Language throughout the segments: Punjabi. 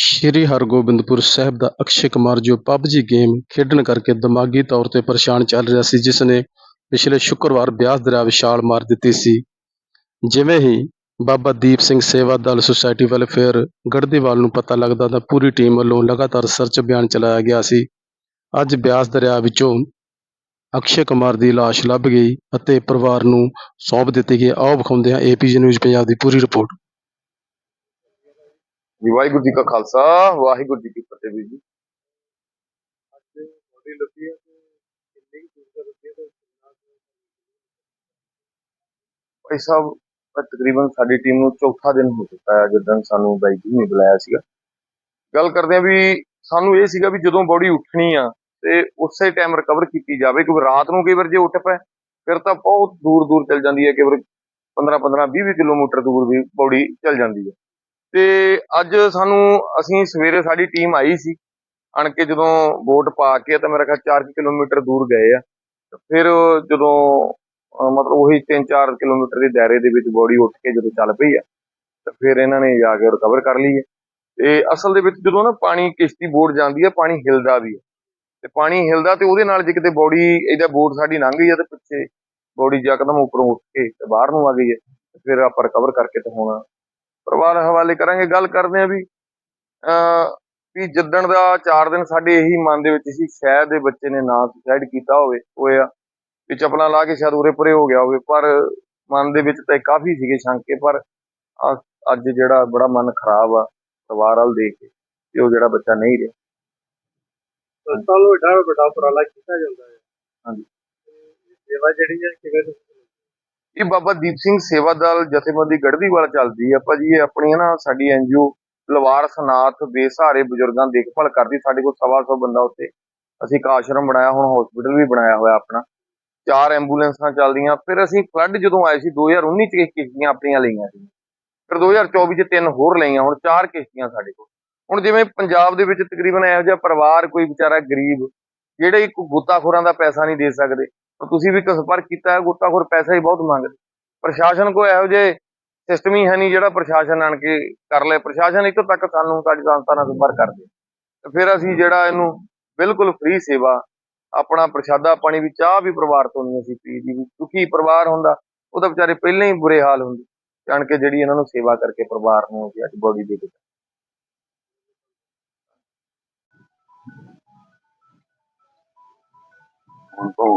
ਸ਼੍ਰੀ ਹਰਗੋਬਿੰਦਪੁਰ ਸਾਹਿਬ ਦਾ ਅਕਸ਼ੇ ਕੁਮਾਰ ਜੋ ਪਬਜੀ ਗੇਮ ਖੇਡਣ ਕਰਕੇ ਦਿਮਾਗੀ ਤੌਰ ਤੇ ਪਰੇਸ਼ਾਨ ਚੱਲ ਰਿਹਾ ਸੀ, ਜਿਸ ਨੇ ਪਿਛਲੇ ਸ਼ੁੱਕਰਵਾਰ ਬਿਆਸ ਦਰਿਆ ਵਿੱਚ ਛਾਲ ਮਾਰ ਦਿੱਤੀ ਸੀ। ਜਿਵੇਂ ਹੀ ਬਾਬਾ ਦੀਪ ਸਿੰਘ ਸੇਵਾ ਦਲ ਸੁਸਾਇਟੀ ਵੈਲਫੇਅਰ ਗੜਦੀਵਾਲ ਨੂੰ ਪਤਾ ਲੱਗਦਾ ਤਾਂ ਪੂਰੀ ਟੀਮ ਵੱਲੋਂ ਲਗਾਤਾਰ ਸਰਚ ਅਭਿਆਨ ਚਲਾਇਆ ਗਿਆ ਸੀ। ਅੱਜ ਬਿਆਸ ਦਰਿਆ ਵਿੱਚੋਂ ਅਕਸ਼ੇ ਕੁਮਾਰ ਦੀ ਲਾਸ਼ ਲੱਭ ਗਈ ਅਤੇ ਪਰਿਵਾਰ ਨੂੰ ਸੌਂਪ ਦਿੱਤੀ ਗਈ। ਆਓ ਵਿਖਾਉਂਦੇ ਹਾਂ ਏਪੀਜੀ ਨਿਊਜ਼ ਪੰਜਾਬ ਦੀ ਪੂਰੀ ਰਿਪੋਰਟ। ਜੀ, ਵਾਹਿਗੁਰੂ ਜੀ ਕਾ ਖਾਲਸਾ, ਵਾਹਿਗੁਰੂ ਜੀ ਕੀ ਫਤਿਹ ਵੀਰ ਜੀ। ਅੱਜ ਬੋਡੀ ਲੱਗੀ ਹੈ ਤੇ ਕਿੰਨੀ ਦੂਰ ਲੱਗੀ ਹੈ ਭਾਈ ਸਾਹਿਬ ਤਕਰੀਬਨ ਸਾਡੀ ਟੀਮ ਨੂੰ ਚੌਥਾ ਦਿਨ ਹੋ ਚੁੱਕਾ ਹੈ, ਜਦੋਂ ਸਾਨੂੰ ਬਾਈ ਜੀ ਨੇ ਬੁਲਾਇਆ ਸੀਗਾ। ਗੱਲ ਕਰਦੇ ਆ ਵੀ ਸਾਨੂੰ ਇਹ ਸੀਗਾ ਵੀ ਜਦੋਂ ਬੋਡੀ ਉੱਠਣੀ ਆ, ਤੇ ਉਸੇ ਟਾਈਮ ਰਿਕਵਰ ਕੀਤੀ ਜਾਵੇ, ਕਿਉਂਕਿ ਰਾਤ ਨੂੰ ਕਈ ਵਾਰ ਜੇ ਉੱਠ ਪਏ ਫਿਰ ਤਾਂ ਬਹੁਤ ਦੂਰ ਦੂਰ ਚਲ ਜਾਂਦੀ ਹੈ, ਕਈ ਵਾਰ 15 15 20 20 ਕਿਲੋਮੀਟਰ ਦੂਰ ਵੀ ਬੋਡੀ ਚਲ ਜਾਂਦੀ ਹੈ। ਤੇ ਅੱਜ ਸਾਨੂੰ, ਅਸੀਂ ਸਵੇਰੇ ਸਾਡੀ ਟੀਮ ਆਈ ਸੀ ਅਣ ਕੇ ਜਦੋਂ ਬੋਟ ਪਾ ਕੇ ਤਾਂ ਮੇਰਾ ਖਿਆਲ 4 ਕਿਲੋਮੀਟਰ ਦੂਰ ਗਏ ਆ। ਫਿਰ ਜਦੋਂ ਮਤਲਬ ਉਹੀ 3-4 ਕਿਲੋਮੀਟਰ ਦੇ ਦਾਇਰੇ ਦੇ ਵਿੱਚ ਬੋਡੀ ਉੱਠ ਕੇ ਜਦੋਂ ਚੱਲ ਪਈ ਆ, ਤਾਂ ਫਿਰ ਇਹਨਾਂ ਨੇ ਜਾ ਕੇ ਰਿਕਵਰ ਕਰ ਲਈ ਹੈ ਤੇ ਅਸਲ ਦੇ ਵਿੱਚ ਜਦੋਂ ਨਾ ਪਾਣੀ ਕਿਸ਼ਤੀ ਬੋਟ ਜਾਂਦੀ ਹੈ ਪਾਣੀ ਹਿਲਦਾ ਵੀ ਹੈ ਤੇ ਪਾਣੀ ਹਿਲਦਾ ਤੇ ਉਹਦੇ ਨਾਲ ਜੇ ਕਿਤੇ ਬੋਡੀ ਇਹਦਾ ਬੋਟ ਸਾਡੀ ਲੰਘ ਗਈ ਆ ਤੇ ਪਿੱਛੇ ਬੋਡੀ ਯਕਦਮ ਉੱਪਰੋਂ ਉੱਠ ਕੇ ਤੇ ਬਾਹਰ ਨੂੰ ਆ ਗਈ ਹੈ ਫਿਰ ਆਪਾਂ ਰਿਕਵਰ ਕਰਕੇ ਤੇ ਹੁਣ ਪਰਿਵਾਰ ਹਵਾਲੇ ਕਰਾਂਗੇ ਗੱਲ ਕਰਦੇ ਆ ਵੀ ਵੀ ਜਿੱਦਣ ਦਾ 4 ਦਿਨ ਸਾਡੇ ਇਹੀ ਮਨ ਦੇ ਵਿੱਚ ਸੀ ਸ਼ਾਇਦ ਦੇ ਬੱਚੇ ਨੇ ਨਾ ਸੁਸਾਈਡ ਕੀਤਾ ਹੋਵੇ ਹੋਇਆ ਵੀ ਚਪਲਾਂ ਲਾ ਕੇ ਸ਼ਾਇਦ ਉਰੇ ਪਰੇ ਹੋ ਗਿਆ ਹੋਵੇ ਪਰ ਮਨ ਦੇ ਵਿੱਚ ਤਾਂ ਇਹ ਕਾਫੀ ਸੀਗੇ ਸ਼ੰਕੇ ਪਰ ਅੱਜ ਜਿਹੜਾ ਬੜਾ ਮਨ ਖਰਾਬ ਆ ਪਰਿਵਾਰ ਵੱਲ ਦੇਖ ਕੇ ਕਿ ਉਹ ਜਿਹੜਾ ਬੱਚਾ ਨਹੀਂ ਰਿਹਾ ਨੂੰ ਵੱਡਾ ਵੱਡਾ ਉਪਰਾਲਾ ਕੀਤਾ ਜਾਂਦਾ ਹੈ ਹਾਂਜੀ। ਤੇ ਇਹ ਸੇਵਾ ਜਿਹੜੀ ਹੈ ਕਿਵੇਂ ਇਹ ਬਾਬਾ ਦੀਪ ਸਿੰਘ ਸੇਵਾ ਦਲ ਜਥੇਬੰਦੀ ਗੜ੍ਹਦੀਵਾਲ ਚੱਲਦੀ ਆ। ਭਾਜੀ, ਇਹ ਆਪਣੀ ਨਾ ਸਾਡੀ ਐਨਜੀਓ ਲਵਾਰ ਸਨਾਥ ਬੇਸਹਾਰੇ ਬਜ਼ੁਰਗਾਂ ਦੀ ਦੇਖਭਾਲ ਕਰਦੀ, ਸਾਡੇ ਕੋਲ ਸਵਾ ਸੌ ਬੰਦਾ ਉੱਤੇ ਅਸੀਂ ਇੱਕ ਆਸ਼ਰਮ ਬਣਾਇਆ, ਹੁਣ ਹਸਪੀਟਲ ਵੀ ਬਣਾਇਆ ਹੋਇਆ ਆਪਣਾ। ਚਾਰ ਐਂਬੂਲੈਂਸਾਂ ਚੱਲਦੀਆਂ। ਫਿਰ ਅਸੀਂ ਫਲੱਡ ਜਦੋਂ ਆਏ ਸੀ 2019 ਚ ਇੱਕ ਕਿਸ਼ਤੀਆਂ ਆਪਣੀਆਂ ਲਈਆਂ ਸੀ। ਫਿਰ 2024 ਚ ਤਿੰਨ ਹੋਰ ਲਈਆਂ, ਹੁਣ ਚਾਰ ਕਿਸ਼ਤੀਆਂ ਸਾਡੇ ਕੋਲ। ਹੁਣ ਜਿਵੇਂ ਪੰਜਾਬ ਦੇ ਵਿੱਚ ਤਕਰੀਬਨ ਇਹੋ ਜਿਹਾ ਪਰਿਵਾਰ, ਕੋਈ ਵਿਚਾਰਾ ਗਰੀਬ, ਜਿਹੜੇ ਇੱਕ ਗੁੱਤਾਖੋਰਾਂ ਦਾ ਪੈਸਾ ਨਹੀਂ ਦੇ ਸਕਦੇ ਤਾਂ ਤੁਸੀਂ ਵੀ ਸੰਪਰਕ ਕੀਤਾ ਹੈ ਗੁੱਤਾਖੋਰ ਪੈਸਾ ਹੀ ਬਹੁਤ ਮੰਗਦੇ। ਪ੍ਰਸ਼ਾਸਨ ਕੋ ਇਹੋ ਜਿਹੇ ਸਿਸਟਮ ਹੀ ਹੈ ਨਹੀਂ ਜਿਹੜਾ ਪ੍ਰਸ਼ਾਸਨ ਆਣ ਕੇ ਕਰ ਲੈ ਪ੍ਰਸ਼ਾਸਨ ਇੱਥੋਂ ਤੱਕ ਸਾਨੂੰ ਸਾਡੀ ਸੰਸਥਾ ਨਾਲ ਸੰਪਰਕ ਕਰਦੇ ਤੇ ਫਿਰ ਅਸੀਂ ਜਿਹੜਾ ਇਹਨੂੰ ਬਿਲਕੁਲ ਫ੍ਰੀ ਸੇਵਾ, ਆਪਣਾ ਪ੍ਰਸ਼ਾਦਾ ਪਾਣੀ ਵੀ ਚਾਹ ਵੀ ਪਰਿਵਾਰ ਤੋਂ ਨਹੀਂ ਅਸੀਂ ਪੀ ਦੀ ਵੀ ਦੁਖੀ ਪਰਿਵਾਰ ਹੁੰਦਾ, ਉਹ ਤਾਂ ਵਿਚਾਰੇ ਪਹਿਲਾਂ ਹੀ ਬੁਰੇ ਹਾਲ ਹੁੰਦੇ। ਜਾਣ ਕੇ ਜਿਹੜੀ ਇਹਨਾਂ ਨੂੰ ਸੇਵਾ ਕਰਕੇ ਪਰਿਵਾਰ ਨੂੰ ਅਸੀਂ ਅੱਜ ਬੋਡੀ ਦੇ ਕੇ ਹੁਣ ਤੋਂ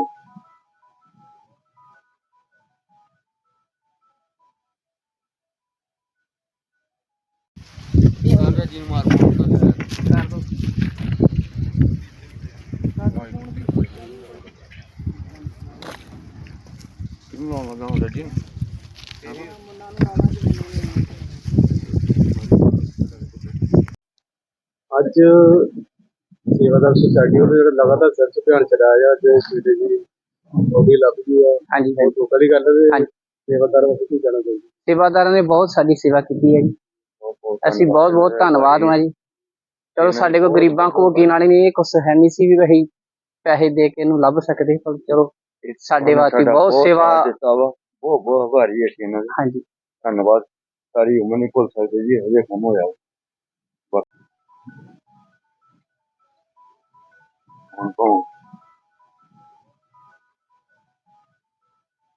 ਅੱਜ ਸੇਵਾਦਾਰ ਸੁਸਾਇਟੀ ਵੱਲੋਂ ਜਿਹੜਾ ਲਗਾਤਾਰ ਸਰਚ ਅਭਿਆਨ ਚਲਾਇਆ ਜਾ ਜੋ ਸਵੇਰੇ ਜੀ ਬੋਡੀ ਲੱਭ ਗਈ ਹੈ। ਹਾਂਜੀ ਦੁੱਖ ਵਾਲੀ ਗੱਲ ਹੈ ਹਾਂਜੀ। ਸੇਵਾਦਾਰ ਵਾਸਤੇ ਕੀ ਕਹਿਣਾ ਚਾਹੀਦਾ ਸੇਵਾਦਾਰਾਂ ਨੇ ਬਹੁਤ ਸਾਡੀ ਸੇਵਾ ਕੀਤੀ ਹੈ ਜੀ। ਅਸੀਂ ਬਹੁਤ ਬਹੁਤ ਧੰਨਵਾਦ ਹਾਂ ਜੀ। ਚਲੋ ਸਾਡੇ ਕੋਲ ਗਰੀਬਾਂ ਕੋਲ ਕੀ ਨਾਲੇ ਨਹੀਂ ਇਹ ਕੁਛ ਹੈ ਨਹੀਂ ਸੀ ਵੀ ਅਸੀਂ ਪੈਸੇ ਦੇ ਕੇ ਇਹਨੂੰ ਲੱਭ ਸਕਦੇ ਪਰ ਚਲੋ ਸਾਡੇ ਵਾਸਤੇ ਬਹੁਤ ਸੇਵਾ ਬਹੁਤ ਬਹੁਤ ਆਭਾਰੀ ਅਸੀਂ ਇਹਨਾਂ ਦੇ। ਹਾਂਜੀ। ਧੰਨਵਾਦ। ਸਾਰੀ ਉਮਰ ਨਹੀਂ ਭੁੱਲ ਸਕਦੇ ਜੀ ਇਹੋ ਜਿਹਾ ਕੰਮ ਹੋਇਆ ਬਸ। ਹੁਣ ਤੋਂ